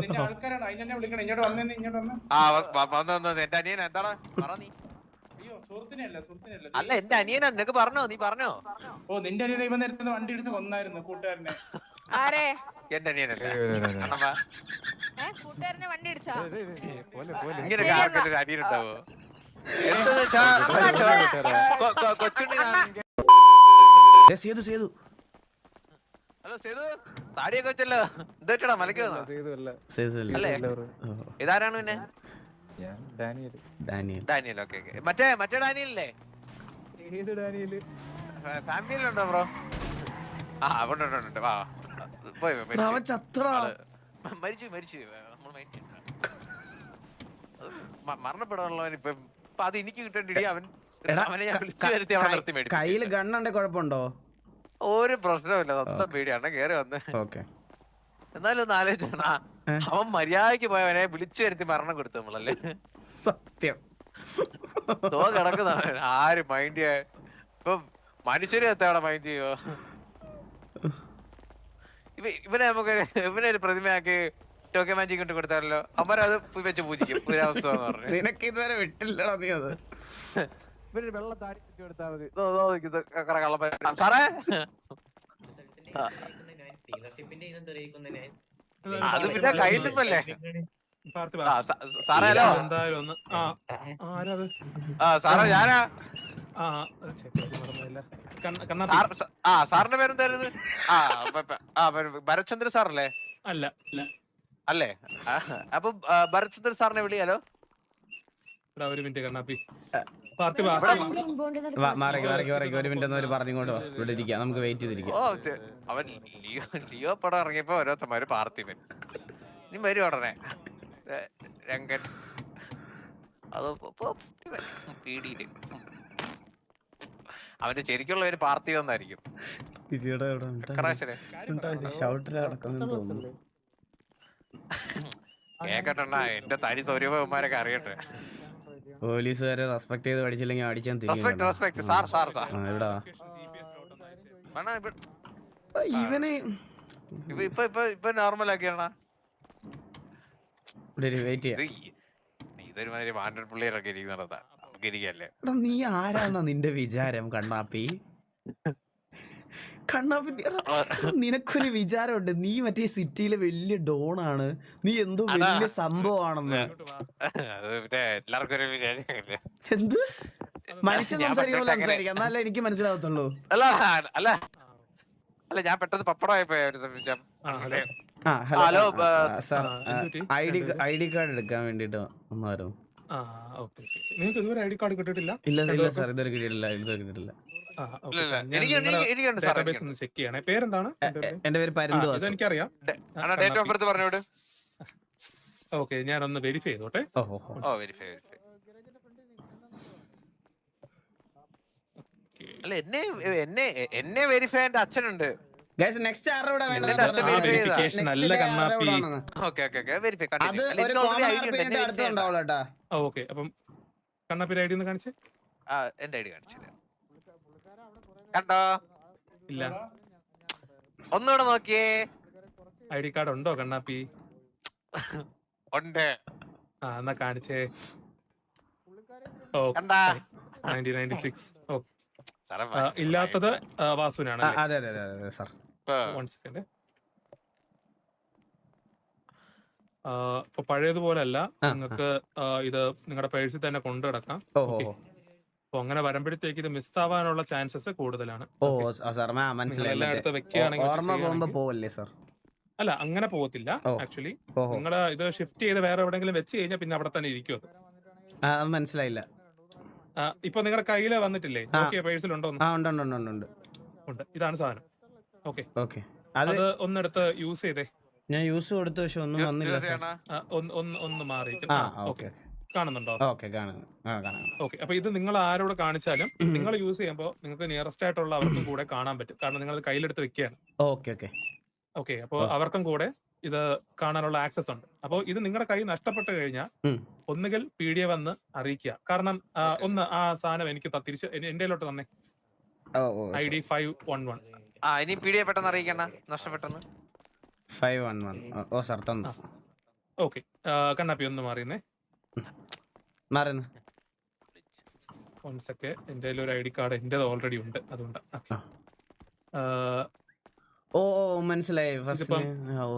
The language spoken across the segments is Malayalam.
നിന്റെ ആൾക്കാരാണ്. അതിനെ വിളിക്കണം. ഇങ്ങോട്ട് വന്നേ ഇങ്ങോട്ട് വന്ന്. ആ വ- വ- വന്ന് വന്ന് എന്റെ അനിയൻ എന്താണ് പറ നീ. അല്ല എന്റെ അനിയനാ. നിനക്ക് പറഞ്ഞോ? നീ പറഞ്ഞോ? ഓ നിന്റെ അനിയനെ ഇവ നേരത്തെ വണ്ടി ഇടിച്ച് കൊന്നായിരുന്നു കൂട്ടുകാരനെ. ആരെ? എന്റെ അനിയനല്ലേ? കൂട്ടുകാരനെ വണ്ടി ഇടിച്ചോ? ഇങ്ങനെ ആർക്കൊരു അനിയനുണ്ടാവോ ഞാൻ- സേതു സേതു. ഹലോ സേതു താടിയൊക്കെ വെച്ചല്ലോ. എന്താ മലക്ക് അല്ലേ? ഇതാരാണ് പിന്നെ ഞാൻ Daniel. Daniel. Daniel okay okay. മറ്റേ മറ്റേ ഡാനിയല്ലേ ഏത് ഡാനിയൽ ഫാമിലിയിലുണ്ടോ ബ്രോ? ആ ഉണ്ട് ഉണ്ട് ഉണ്ട്, വാ. പോയി മരിച്ചു. മരിച്ചു മരിച്ചു. നമ്മൾ മരണപ്പെടാനുള്ളവൻ ഇപ്പൊ ഇപ്പൊ അത് എനിക്ക് കിട്ടേണ്ടി അവൻ അവനെ ഞാൻ വിളിച്ചു വരുത്തി അവനെ നിർത്തി കയ്യിൽ കയ്യിൽ ഗണ്ണുണ്ടെ കുഴപ്പമുണ്ടോ? ഒരു പ്രശ്നമില്ല സ്വന്തം പേടിയാണ് കേറി വന്ന്. എന്നാലും ഒന്ന് ആലോചിച്ചാ അവൻ മര്യാദയ്ക്ക് പോയവനെ വിളിച്ചു വരുത്തി മരണം കൊടുത്തു നമ്മളല്ലേ? സത്യം. തോ കിടക്കുന്ന. ആര് മൈൻഡ് ചെയ്യാൻ ഇപ്പൊ മനുഷ്യരെ എത്തവിടെ മൈൻഡ് ചെയ്യോ ഇവ ഇവനെ നമുക്ക് ഇവനെ ഒരു പ്രതിമയാക്കി ടോക്കോ മാജിക് കൊണ്ട് കൊടുത്താലോ അവരത് വെച്ച് പൂജിക്കും. പറഞ്ഞു. നിനക്ക് ഇതുവരെ വിട്ടില്ലടാ നീ അത്. ഇവർ വെള്ള മതി. സാറേ? അത് പിന്നെ സാറേ ഹലോ? എന്തായാലും ഒന്ന് ആ ആരത് ആ സാറേ ഞാനാ. ആ സാറിന്റെ പേരെന്തായിരുന്നു? ആ ഭരചന്ദ്ര ആ ഭരത്ചന്ദ്ര സാറല്ലേ? അല്ല അല്ല. അപ്പൊ ഭരചന്ദ്ര ഭരത്ചന്ദ്ര സാറിനെ വിളിയാലോ? ഒരു മിനിറ്റ് കണ്ണാപ്പി. മാറിക്ക് മാറിക്ക് മാറിക്ക് ഒരു മിനിറ്റ് പറഞ്ഞുകൊണ്ട്. ഇവിടെ ഇരിക്കാം. നമുക്ക് വെയിറ്റ് ചെയ്തിരിക്കാം ഓ തെ- അവൻ ലിയോ ലിയോ പടം ഇറങ്ങിയപ്പോ ഓരോരുത്തന്മാര് പാർത്ഥിവൻ ഇനി വരും ഉടനെ. ഏ, രംഗൻ. അത് പോ ഇവൻ പീടിയിൽ അവന്റെ ശരിക്കുള്ള ഒരു പാർത്ഥിവ എന്നായിരിക്കും ക്രാശന് ഷൗട്ടിൽ അടക്കം തോന്നുന്നു. കേക്കട്ടെണ്ണ എന്റെ തനി സൗരഭകുമാരൊക്കെ അറിയട്ടെ. പോലീസുകാരെ റെസ്പെക്ട് ചെയ്ത് പഠിച്ചില്ലെങ്കിൽ അടിച്ചാൻ ഇവനെ നോർമൽ ആക്കിയാണ്? ഇതൊരുമാതിരി പിള്ളേരൊക്കെ ഇരിക്കുന്നതാ നമുക്ക് ഇരിക്കല്ലേ നീ ആരാന്നാ നിന്റെ വിചാരം കണ്ണാപ്പി? കണ്ണാപ്പി നീ- എടാ, നിനക്കൊരു വിചാരമുണ്ട്. നീ മറ്റേ സിറ്റിയിലെ വലിയ ഡോൺ ആണ് നീ എന്തോ വലിയ സംഭവമാണെന്ന്. എന്ത്? മനുഷ്യൻ അങ്ങനെ- സംസാരിക്കാം. എന്നാലേ എനിക്ക് മനസ്സിലാവത്തുള്ളൂ. അല്ല അല്ല. അല്ല ഞാൻ പെട്ടെന്ന് പപ്പടമായിപ്പോയി ഒരു നിമിഷം ആ hello. Sir I D I D card എടുക്കാൻ വേണ്ടിട്ട് വന്നായിരുന്നു ആ ഓക്കെ നിങ്ങൾക്ക് ഇതുവരെ ഐ ഡി കാർഡ് കിട്ടിയിട്ടില്ല? ഇല്ല ഇല്ല? സാർ ഇതുവരെ കിട്ടിയിട്ടില്ല ഇതുവരെ കിട്ടിയിട്ടില്ല. ഒന്ന് ചെക്ക് ചെയ്യണേ. പേരെന്താണ്? എ- എ- എന്റെ പേര് ആ, പരന്തുവാസ് ഇതെനിക്കറിയാം അണ്ണാ ഡേറ്റ് ഓഫ് ബർത്ത് പറഞ്ഞോട് ഓക്കെ ഞാനൊന്ന് വെരിഫൈ ചെയ്തോട്ടെ. വെരിഫൈ വെരിഫൈ അല്ല എന്നെ എന്നെ എന്നെ വെരിഫൈ എന്റെ അച്ഛനുണ്ട് കണ്ണാപ്പിന്റെ ഐ ഡി ഒന്ന് കാണിച്ചേ. ആ എന്റെ ഐ ഡി കാണിച്ചു കണ്ടോ? ഇല്ല. ഒന്നുകൂടെ നോക്കിയേ. ഐ ഡി കാർഡ് ഉണ്ടോ കണ്ണാപ്പി? ഉണ്ട്. ആ എന്നാ കാണിച്ചേ. ഓ കണ്ടാ? ഓ. ഇല്ലാത്തത് വാസുവിനാണ് അതെ അതെ അതെ സാർ. വൺ സെക്കൻഡ് പഴയതുപോലെ അല്ല നിങ്ങൾക്ക് ഇത് നിങ്ങളുടെ പേഴ്സിൽ തന്നെ കൊണ്ടു കിടക്കാം. അപ്പൊ അങ്ങനെ വരുമ്പോഴത്തേക്ക് ഇത് മിസ് ആവാനുള്ള ചാൻസസ് കൂടുതലാണ്. ഓ സാർ മനസ്സിലായി വെക്കുകയാണെങ്കിൽ ഓർമ്മ പോകുമ്പോ പോവല്ലേ സാർ അല്ല അങ്ങനെ പോകത്തില്ല ആക്ച്വലി നിങ്ങൾ ഇത് ഷിഫ്റ്റ് ചെയ്ത് വേറെ എവിടെങ്കിലും വെച്ച് കഴിഞ്ഞാൽ പിന്നെ അവിടെ തന്നെ ഇരിക്കും അത്. മനസ്സിലായില്ല. ഇപ്പൊ നിങ്ങളുടെ കയ്യിൽ വന്നിട്ടില്ലേ? പേഴ്സിലുണ്ടോ ഉണ്ട് ഉണ്ട് ഉണ്ട് ഉണ്ട് ഉണ്ട്. ഉണ്ട്. ഇതാണ് സാധനം. ഓക്കെ ഓക്കെ അത് ഒന്നെടുത്ത് യൂസ് ചെയ്തേ. ഞാൻ യൂസ് കൊടുത്തു പക്ഷെ ഒന്നും വന്നില്ല ഒന്ന് മാറി ഓക്കെ ഓക്കെ കാണുന്നുണ്ടോ? ഓക്കെ കാണുന്നു. ആ കാണാം ഓക്കെ അപ്പൊ ഇത് നിങ്ങൾ ആരോട് കാണിച്ചാലും നിങ്ങൾ യൂസ് ചെയ്യുമ്പോൾ നിങ്ങൾക്ക് നിയറസ്റ്റ് ആയിട്ടുള്ള അവർക്കും കൂടെ കാണാൻ പറ്റും. കാരണം നിങ്ങൾ കയ്യിലെടുത്ത് വെക്കുകയാണ്. Okay okay. ഓക്കെ അപ്പോൾ. അവർക്കും കൂടെ ഇത് കാണാനുള്ള ആക്സസ് ഉണ്ട്. അപ്പോൾ ഇത് നിങ്ങളുടെ കൈ നഷ്ടപ്പെട്ട് കഴിഞ്ഞാൽ. ഒന്നുകിൽ പി ഡി എ വന്ന് അറിയിക്കുക. കാരണം ആ, ഒന്ന് ആ സാധനം എനിക്ക് ത- തിരിച്ച് എന്റെ തന്നെ. ഓ I D five one one ആ ഇനി പി ഡി എ പെട്ടെന്ന് അറിയിക്കണ നഷ്ടപ്പെട്ടെന്ന്. Five one one oh sir തന്നു. ഓക്കെ കണ്ണാപ്പി ഒന്ന് മാറിയുന്നേ. മാറുന്നു വൺ സെക്കെ എന്റെ ഒരു ഐ ഡി കാർഡ് എന്റേത് ഓൾറെഡി ഉണ്ട്. അതുകൊണ്ട് ഓ ഓ മനസ്സിലായി.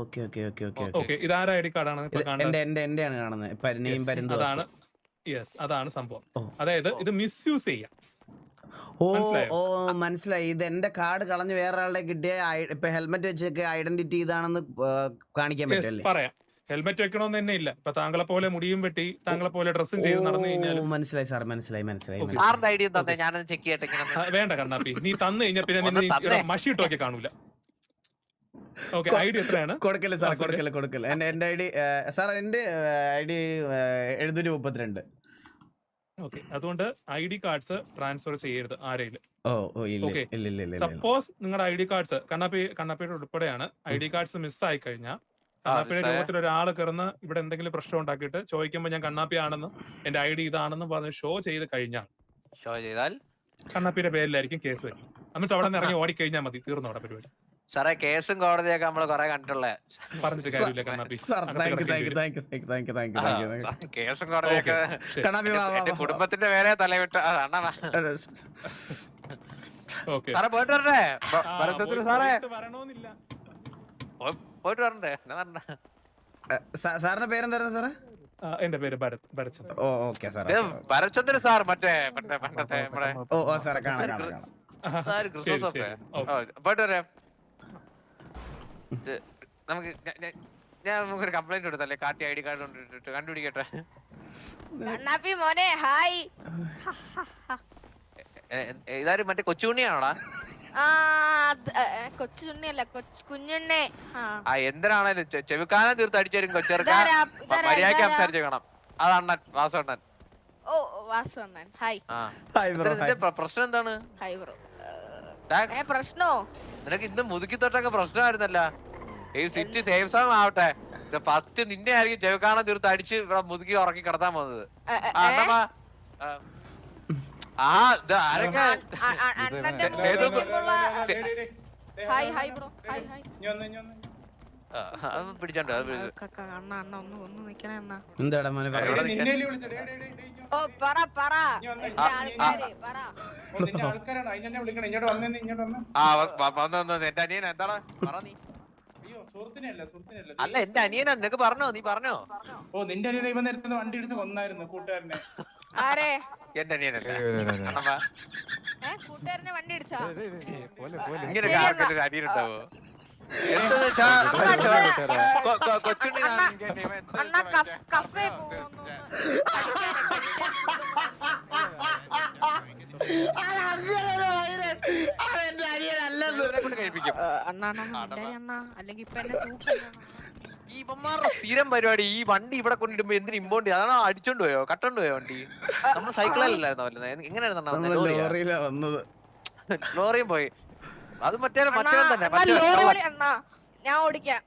Okay okay okay okay okay. ഇതാര I D കാർഡാണ്? എന്റെ എന്റെ എന്റെയാണ് കാണുന്നത്. പരിനെയും Yes, പരുന്തു അതാണ്. യെസ് അതാണ് സംഭവം. അതായത് ഇത് മിസ്യൂസ് ചെയ്യാം. ഓ? ഓ മനസ്സിലായി. ഇത് എന്റെ കാർഡ് കളഞ്ഞ് വേറെ ആളുടെ കിട്ടിയ ഇപ്പൊ ഹെൽമെറ്റ് വെച്ചൊക്കെ ഐഡന്റിറ്റി ഇതാണെന്ന് കാണിക്കാൻ പറ്റല്ലേ പറയാം. ഹെൽമെറ്റ് വെക്കണമെന്ന് തന്നെ ഇല്ല. ഇപ്പൊ താങ്കളെ പോലെ മുടിയും വെട്ടി താങ്കളെ പോലെ ഡ്രസ്സും ചെയ്ത് നടന്നു കഴിഞ്ഞാൽ മനസ്സിലായി സാർ മനസ്സിലായി മനസ്സിലായി Okay. മനസ്സിലായി. സാറിന്റെ ഐഡിയ തന്നെ ഞാനത് ചെക്ക് ചെയ്യട്ടെ വേണ്ട കണ്ണാപ്പി നീ തന്നു കഴിഞ്ഞാൽ പിന്നെ നിന്നെ മഷി ഇട്ട് നോക്കി കാണൂല. കൊടുക്കല്ല കൊടുക്കൽ സാർ കൊടുക്കല്ല കൊടുക്കല്ല കൊടുക്കൽ കൊടുക്കൽ എന്റെ എന്റെ ഐ ഡി സാർ എന്റെ ഐ ഡി എഴുന്നൂറ്റി മുപ്പത്തിരണ്ട്. ഓക്കെ അതുകൊണ്ട് ഐ ഡി കാർഡ്സ് ട്രാൻസ്ഫർ ചെയ്യരുത് ആരെയും ഓ ഓ ഇല്ല ഇല്ല ഇല്ല ഇല്ല ഇല്ല. സപ്പോസ് നിങ്ങളുടെ ഐ ഡി കാർഡ്സ് കണ്ണാപ്പി കണ്ണാപ്പിയുടെ ഉൾപ്പെടെയാണ് ഐ ഡി കാർഡ്സ് മിസ് ആയി കഴിഞ്ഞാൽ കണ്ണാപ്പിയുടെ? രൂപത്തിൽ ഒരാൾ കയറുന്ന ഇവിടെ എന്തെങ്കിലും പ്രശ്നം ഉണ്ടാക്കിയിട്ട് ചോദിക്കുമ്പോൾ ഞാൻ കണ്ണാപ്പി ആണെന്നും എന്റെ ഐ ഡി ഇതാണെന്നും പറഞ്ഞ് ഷോ ചെയ്ത് കഴിഞ്ഞാൽ ഷോ ചെയ്താൽ? കണ്ണാപ്പിയുടെ പേരിലായിരിക്കും കേസ് വരും എന്നിട്ട് അവിടെ നിന്ന് ഇറങ്ങി ഓടിക്കഴിഞ്ഞാൽ മതി. തീർന്നു അവിടെ പരിപാടി. സാറേ കേസും കോടതിയൊക്കെ നമ്മൾ കൊറേ കണ്ടിട്ടുള്ളേ. പറഞ്ഞിട്ട് കാര്യമില്ല കണ്ണാപ്പി. കേസും കോടതിയൊക്കെ എന്റെ കുടുംബത്തിന്റെ പേരെ തലവിട്ട് അതാണ് സാറേ പോയിട്ട് വരട്ടെ. സാറേ. വരണമെന്നില്ല. പോയിട്ട് വരണ്ടേ എന്നാ പറഞ്ഞ സാറിന്റെ പേരെന്തായിരുന്നു സാറേ എന്റെ പേര് ഭരത് ഓ ഓക്കെ സാർ മറ്റേ ഭരചന്ദ്രൻ സാർ മറ്റേ മറ്റേ പണ്ടത്തെ നമ്മുടെ ഓ ഓ സാറേ കാണാം കാണാം കാണാം ക്രിസ്മസ് ഒക്കെ ഓ, പോയിട്ട് വരാം നമുക്ക് ഞാൻ നമുക്കൊരു കംപ്ലൈന്റ് കൊടുത്തല്ലേ കാട്ടി ഐ ഡി കാർഡ് കൊണ്ടിട്ട് കണ്ടുപിടിക്കട്ടെ മോനെ ഹായ് ഇതാരും മറ്റേ കൊച്ചുണ്ണിയാണോടാ കുഞ്ഞുണ്ണേ. ആ. എന്തിനാണേലും ചെവിക്കാനെ തീർത്ത് അടിച്ചേരും കൊച്ചേർക്ക ഇതാരാ ഇതാരാ മര്യാദയ്ക്ക്? സംസാരിച്ചേക്കണം. അതാണ് വാസുണ്ണൻ ഓ ഹായ് പ്രശ്നം എന്താണ്? ഹായ് ബ്രോ പ്രശ്നോ? നിനക്ക് ഇന്ന് മുതുക്കി തൊട്ടൊക്കെ പ്രശ്നമായിരുന്നല്ല. ഈ സിറ്റി സേഫ് സോങ് ആവട്ടെ. ഫസ്റ്റ് നിന്നെ ആയിരിക്കും ചെവിക്കാനം തീർത്ത് അടിച്ച് ഇവിടെ മുതുക്കി ഉറക്കി കിടത്താൻ പോകുന്നത്. ആ. ആ. ഇത് ആരൊക്കെ? Hi hi bro hi hi ഇനി വന്ന് ഇനി വന്ന് ആ, അത് പിടിച്ചോണ്ട് അത് പിടി- കക്ക, അണ്ണ അണ്ണ ഒന്ന് ഒന്ന് നിക്കണേ അണ്ണ. എന്താടാ മോനെ ഓ പറ പറ. എന്റെ ആ, ആൾക്കാര് പറ. ഓ, നിന്റെ ആൾക്കാരാണ് അതിനെ വിളിക്കണം. ഇങ്ങോട്ട് വന്നേ ഇങ്ങോട്ട് വന്ന്. ആ വ- വ- വന്ന് വന്ന് എന്റെ അനിയൻ എന്താണ് പറ നീ. അയ്യോ അല്ല എന്റെ അനിയനാ നിനക്ക് പറഞ്ഞോ നീ പറഞ്ഞോ. ഓ നിന്റെ അനിയനെ ഇവൻ നേരത്തെ വണ്ടി ഇടിച്ച് കൊന്നായിരുന്നു കൂട്ടുകാരനെ. ആരെ? എന്റെ അനിയനല്ലേ? ഏ കൂട്ടുകാരനെ വണ്ടി പോലെ. ഇങ്ങനെ ശരി ആർക്കും എന്നാ. ഒരു അനിയൻ ഉണ്ടാവോ എന്താന്ന് വെച്ചാ അമ്മ അച്ഛനെ- കൊ- കൊ- കൊച്ചുണ്ണി അല്ലെങ്കിൽ ഇപ്പൊ എന്നെ തൂക്കും ഈ ഇവന്മാരുടെ സ്ഥിരം പരിപാടി ഈ വണ്ടി ഇവിടെ കൊണ്ടിടുമ്പോ എന്തിനു ഇമ്പോണ്ട് അതാണ് അടിച്ചോണ്ട് പോയോ? കട്ടോണ്ട് പോയോ വണ്ടി? നമ്മൾ സൈക്കിളിലല്ലായിരുന്നോ വരുന്നത് എങ്ങനെയായിരുന്നു വന്നത്. ലോറിയും പോയി. അത് മറ്റേ മറ്റേ തന്നെ ഞാൻ ഓടിക്കാം.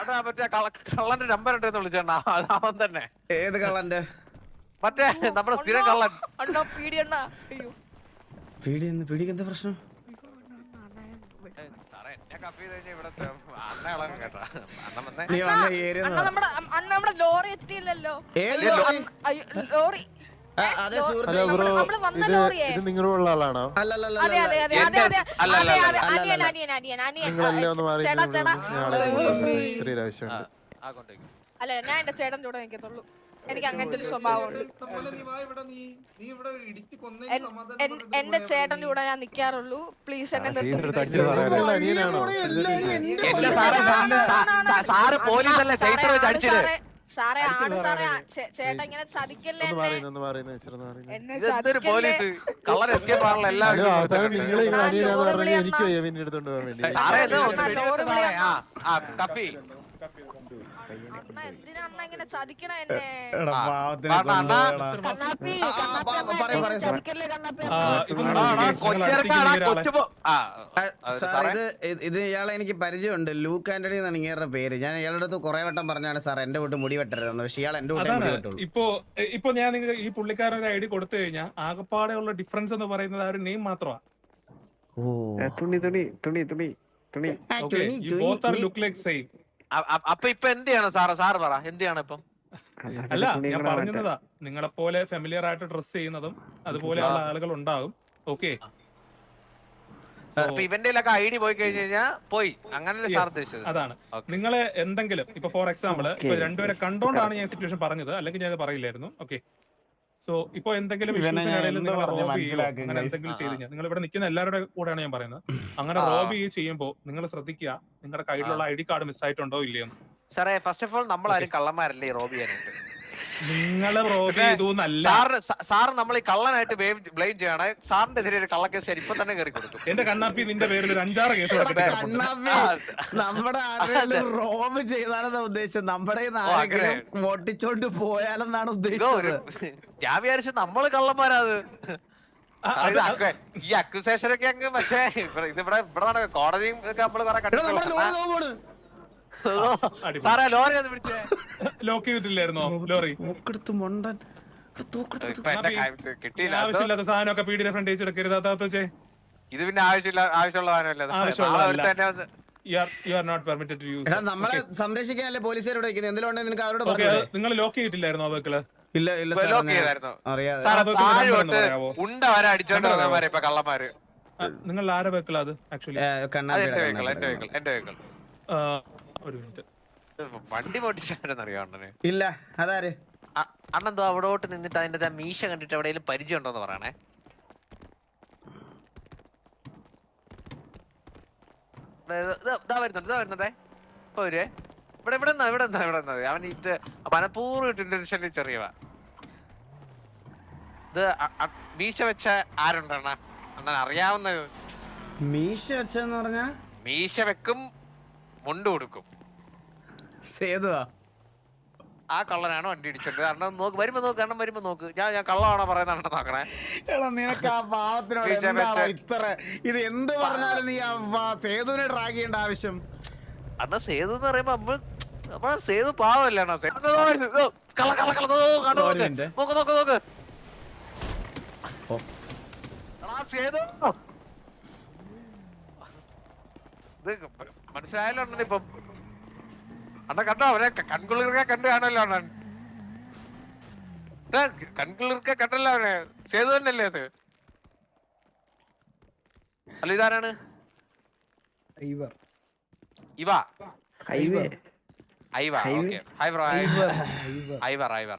അതാ മറ്റേ കള്ളന്റെ നമ്പർ ഉണ്ടെന്ന് വിളിച്ചെണ്ണ അത് അവൻ തന്നെ. ഏത് കള്ളന്റെ? മറ്റേ നമ്മുടെ സ്ഥിരം കള്ളൻ. അണ്ണ പീടി അണ്ണ. അയ്യോ. പിടി പിടിക്ക് എന്താ പ്രശ്നം ഏ, സാറേ എന്നെ കപ്പി ചെയ്ത് കഴിഞ്ഞാ ഇവിടത്തെ അണ്ണ ഇളകും കേട്ടാ അണ്ണൻ വന്നേ നീ വന്ന ഏരിയ അണ്ണ നമ്മുടെ അണ്ണ നമ്മുടെ ലോറി എത്തിയില്ലല്ലോ. ലോറി? ഇത് നിങ്ങളുള്ള ആളാണോ? നിങ്ങളെല്ലാം ഒന്ന് മാറി അല്ല ഞാൻ എന്റെ ചേട്ടന്റെ കൂടെ നിൽക്കത്തുള്ളൂ എനിക്ക് അങ്ങനത്തെ ഒരു സ്വഭാവമുണ്ട് എന്റെ ചേട്ടന്റെ കൂടെ ഞാൻ നിക്കാറുള്ളൂ. പ്ലീസ് എന്നെ നിർത്തി. സാറേ ആണ്? സാറേ. ചേട്ടൻ. ഇങ്ങനെ ചതിക്കല്ലേ എനിക്ക് എടുത്തോണ്ട് പോകാൻ വേണ്ടി. സാർ. ഇത് നിങ്ങൾ ഇയാളെ എനിക്ക് പരിചയമുണ്ട്. ലൂക്ക് ആന്റണി എന്നാണ് ഇങ്ങേരുടെ പേര്. ഞാൻ ഇയാളുടെ അടുത്ത് കുറെ വട്ടം പറഞ്ഞാണ് സാർ എന്റെ വീട്ട് മുടി വെട്ടരുതെന്ന്. പക്ഷെ ഇയാൾ എന്റെ വീട്ടിൽ ഇപ്പോ ഇപ്പൊ ഞാൻ നിങ്ങൾക്ക് ഈ പുള്ളിക്കാരൻ ഒരു ഐ ഡി കൊടുത്തു കഴിഞ്ഞാൽ ആകപ്പാടെ ഉള്ള ഡിഫറൻസ് എന്ന് പറയുന്നത് ആ ഒരു നെയിം മാത്രമാണ് ഓ. തുണി തുണി തുണി തുണി തുണി. ലുക്ക് ലൈക്ക് സെയിം അപ്പൊ ഇപ്പൊ എന്തിയാണ് സാറ്? സാറ് പറ എന്തിയാണ് ഇപ്പം? അല്ല ഞാൻ പറഞ്ഞതാ നിങ്ങളെ പോലെ ഫെമിലിയർ ആയിട്ട് ഡ്രസ് ചെയ്യുന്നതും അതുപോലെ ആളുകൾ ഉണ്ടാകും ഓക്കെ അപ്പൊ ഇവന്റെയിലൊക്കെ ഐ ഡി പോയി കഴിഞ്ഞാൽ പോയി. അങ്ങനെ സാർ ഉദ്ദേശിച്ചത്? അതാണ്. നിങ്ങളെ എന്തെങ്കിലും ഇപ്പൊ ഫോർ എക്സാമ്പിൾ ഇപ്പൊ രണ്ടുപേരെ കണ്ടോണ്ടാണ് ഞാൻ സിറ്റുവേഷൻ പറഞ്ഞത് അല്ലെങ്കിൽ ഞാൻ പറയില്ലായിരുന്നു. ഓക്കെ സോ ഇപ്പൊ എന്തെങ്കിലും? എന്തെങ്കിലും ചെയ്ത്. കഴിഞ്ഞാൽ നിങ്ങൾ ഇവിടെ നിൽക്കുന്ന എല്ലാവരുടെ കൂടെയാണ് ഞാൻ പറയുന്നത്. അങ്ങനെ. റോബ് ചെയ്യുമ്പോൾ നിങ്ങൾ ശ്രദ്ധിക്കുക നിങ്ങളുടെ കയ്യിലുള്ള ഐ ഡി കാർഡ് മിസ്സായിട്ടുണ്ടോ ഇല്ലയോ സാറേ ഫസ്റ്റ് ഓഫ് ഓൾ നമ്മളാരും കള്ളന്മാരല്ലേ റോബ് ചെയ്യാനായിട്ട്? നിങ്ങൾ റോബ് ചെയ്തു നല്ല സാറ് നമ്മൾ ഈ കള്ളനായിട്ട് ബ്ലെയിം ചെയ്യാണ്. സാറിന്റെ എതിരെ ഒരു കള്ളക്കേസ് ഇപ്പൊ തന്നെ കയറി കൊടുത്തു. എന്റെ കണ്ണാപ്പി നിന്റെ പേരിൽ ഒരു അഞ്ചാറ് കേസ്. നമ്മുടെ ആരെങ്കിലും റോബ് ചെയ്താലെന്നാ ഉദ്ദേശിച്ചത്? നമ്മുടെ ഓട്ടിച്ചോണ്ട് പോയാലെന്നാണ് ഉദ്ദേശിച്ചത്? ഞാൻ വിചാരിച്ചു നമ്മൾ കള്ളന്മാരാ അത്. ആ, സാറേ, ഇത് അത് അക്ക- ഈ അക്യൂസേഷൻ ഒക്കെ അങ്ങ് പക്ഷേ ഇവിടെ ഇവിടെ നടക്ക- കോടതിയും ഒക്കെ നമ്മൾ കൊറേ കണ്ടു. സാറേ ലോറി ഒന്ന് പിടിച്ചേ. ലോക്ക് ചെയ്തിട്ടില്ലായിരുന്നോ? ലോറി? മൂക്കെടുത്ത് മൊണ്ടൻ. ആവശ്യമില്ലാത്ത സാധനമൊക്കെ പീഡിയുടെ ഫ്രണ്ട് വെച്ചെടുക്കരുത് അതാത്ത വെച്ചേ ഇത് പിന്നെ ആവശ്യമില്ല ആവശ്യമുള്ള സാധനമല്ലേ? നമ്മളെ സംരക്ഷിക്കാനല്ലേ പോലീസുകാരോട് വയ്ക്കുന്നത് എന്തെങ്കിലും ഉണ്ടെങ്കിൽ നിനക്ക് അവരോട് നിങ്ങൾ ലോക്ക് ചെയ്തിട്ടില്ലായിരുന്നോ വെഹിക്കിൾ ഇല്ല ഇല്ല ലോക്ക് ചെയ്തായിരുന്നു? ഉണ്ട വരെ അടിച്ചോണ്ട് number വന്നവന്മാരെ ഇപ്പൊ കള്ളന്മാര്. നിങ്ങൾ ആരെ വെഹിക്കിൾ അത് ആക്ച്വലി എന്റെ എന്റെ. എന്റെ ഒരു മിനിറ്റ്. വണ്ടി ഇല്ല അതാര്? അണ്ണെന്തോ അവിടോട്ട് നിന്നിട്ട് അതിന്റെ മീശ കണ്ടിട്ട് എവിടെയെങ്കിലും പരിചയം ഉണ്ടോന്ന് പറയണേ. ദേ, ഇത് വരുന്നുണ്ട് ഇതാ വരുന്നുണ്ടേ. ഇപ്പൊ വരുവേ ഇവിടെ ഇവിടെ നിന്നാ ഇവിടെ നിന്നാ ഇവിടെ നിന്നാ. അവൻ ഇത് മനപൂർവം ഇന്റൻഷനിൽ ചെറിയവ ഇത് മീശ വെച്ച ആരുണ്ടണ്ണ അണ്ണൻ അറിയാവുന്ന മീശ വെച്ചെന്ന് പറഞ്ഞ? മീശ വെക്കും മുണ്ട് കൊടുക്കും. സേതുവാ. ആ കള്ളനാണ് വണ്ടി ഇടിച്ചത്? കാരണം നോക്ക് വരുമ്പോ നോക്ക് കാരണം വരുമ്പോ നോക്ക്. ഞാൻ ഞാൻ കള്ളമാണോ പറയുന്നതാണോ നോക്കണേ. എടാ നിനക്ക് ആ പാവത്തിനോട് മീശ ഇത്ര? ഇത് എന്ത് പറഞ്ഞാലും നീ ആ സേതുവിനെ ട്രാക്ക് ചെയ്യേണ്ട ആവശ്യം? അണ്ണ സേതു എന്ന് പറയുമ്പോ നമ്മൾ നമ്മളെ സേതു പാവല്ലോ അണ്ണാ സേതു ദോ, ദോ, ദോ, കള്ള കള്ള കള്ള നോക്ക്. നോക്ക് നോക്ക്. നോക്ക് സേതു. മനസ്സിലായല്ലോ അണ്ണൻ ഇപ്പം. അണ്ണ കണ്ടോ? അവരെ കൺകുളിർക്കെ കണ്ടു കാണല്ലോ അണ്ണൻ. ദേ, കൺകുളിർക്കെ കണ്ടല്ലോ അവനെ സേതു തന്നെയല്ലേ അത്? അല്ല ഇതാരാണ്? ഇവ. ഹൈവേ ഐവ. ഓക്കെ. Hi bro. ഐവർ ഐവർ.